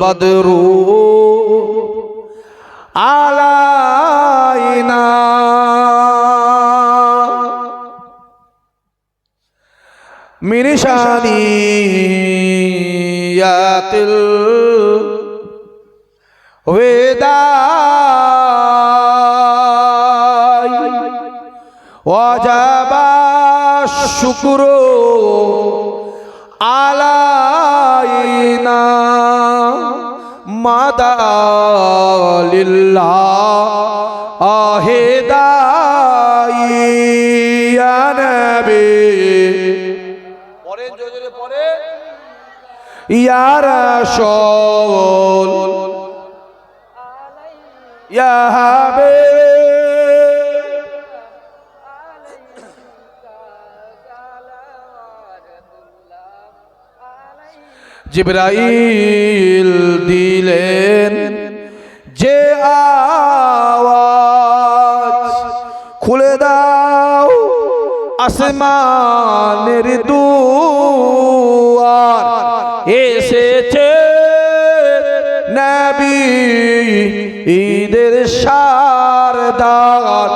বদরু আলাইনা من شانيات الوداع وجب الشكر علينا মাদা লিল্লা আহেদা ইয়ানবি পরে জোরে জিব্রাইল দিলেন, যে আওয়াজ খুলে দাও আসমানের দুয়ার। এসেছে নবী ঈদের সারদার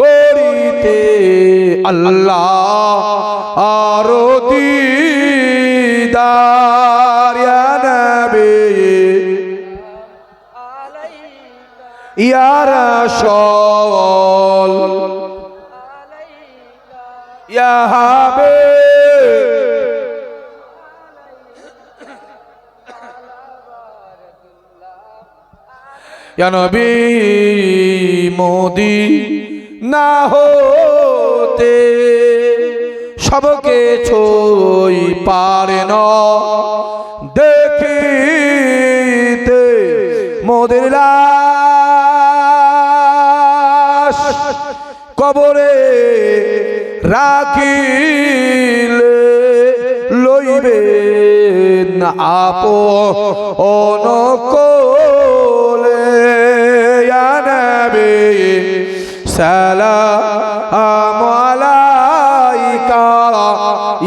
করিতে আল্লাহ আরও ইয়া রাসূল ইয়া হাবিব। ইয়া নবী মোদি না হতে সবকে ছই পারে ন। দেখিতে মোদের কবরে রাখিলে লইবে আপো অনকলে।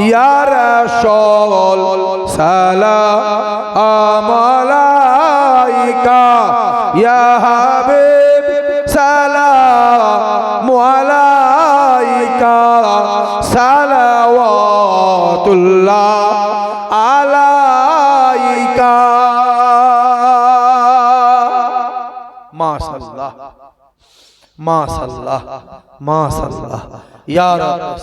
ইয়া রাসূল সালাম আলাইকা। ইয়া সালাম সালাওয়াতুল্লাহ আলাইকা। মাশাআল্লাহ মাশাআল্লাহ মাশাআল্লাহ। ইয়া রাব্বি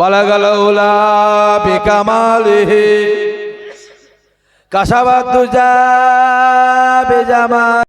বালাগাল উলা দুজা বেজামা